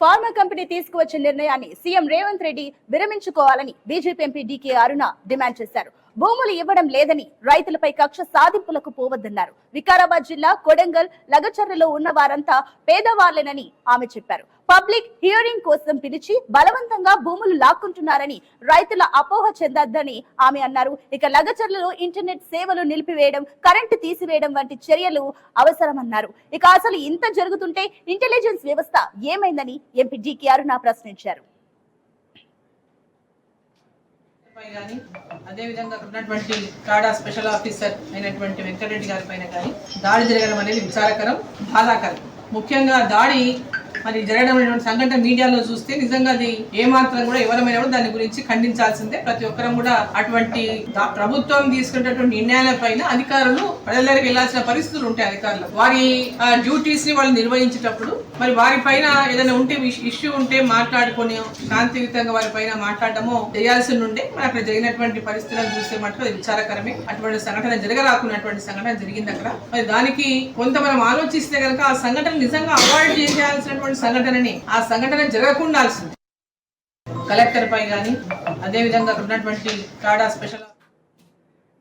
Pharma company తీసుకువచ్చిన నిర్ణయాన్ని CM Revanth Reddy విరమించుకోవాలని BJP MP DK Aruna demand చేశారు. భూములు ఇవ్వడం లేదని రైతులపై కక్ష సాధింపులకు పోవద్దన్నారు. వికారాబాద్ జిల్లా కొడంగల్ లగచర్లలో ఉన్న వారంతా పేదవాళ్ళేనని ఆమె చెప్పారు. పబ్లిక్ హియరింగ్ కోసం పిలిచి బలవంతంగా భూములు లాక్కుంటున్నారని రైతుల అపోహ చెందొద్దని ఆమె అన్నారు. ఇక లగచర్లలో ఇంటర్నెట్ సేవలు నిలిపివేయడం కరెంటు తీసివేయడం వంటి చర్యలు అవసరమన్నారు. ఇక అసలు ఇంత జరుగుతుంటే ఇంటెలిజెన్స్ వ్యవస్థ ఏమైందని ఎంపీ డికేఆర్ నా ప్రశ్నించారు. కానీ అదేవిధంగా అక్కడ ఉన్నటువంటి కాడా స్పెషల్ ఆఫీసర్ అయినటువంటి వెంకటరెడ్డి గారి పైన కానీ దాడి జరగడం అనేది విచారకరం బాధాకరం. ముఖ్యంగా దాడి మరి జరగడం సంఘటన మీడియాలో చూస్తే నిజంగా అది ఏమాత్రం కూడా ఎవరమైనా కూడా దాని గురించి ఖండించాల్సిందే. ప్రతి ఒక్కరం కూడా అటువంటి ప్రభుత్వం తీసుకునేటటువంటి నిర్ణయాల పైన అధికారులు ప్రజల దగ్గరికి వెళ్ళాల్సిన పరిస్థితులు ఉంటాయి అధికారులు. వారి డ్యూటీస్ని వాళ్ళు నిర్వహించేటప్పుడు మరి వారి పైన ఏదైనా ఉంటే ఇష్యూ ఉంటే మాట్లాడుకొని శాంతియుతంగా వారి పైన మాట్లాడటము చేయాల్సి ఉండే. మరి అక్కడ జరిగినటువంటి పరిస్థితులను చూస్తే మటుకు అది విచారకరమే. అటువంటి సంఘటన జరగరాకున్నటువంటి సంఘటన జరిగింది అక్కడ. మరి దానికి కొంత మనం ఆలోచిస్తే కనుక ఆ సంఘటన నిజంగా అవాయిడ్ చేయాల్సినటువంటి సంఘటనని ఆ సంఘటన జరగకుండా కలెక్టర్ పై కానీ అదేవిధంగా అక్కడ ఉన్నటువంటి కాడా స్పెషల్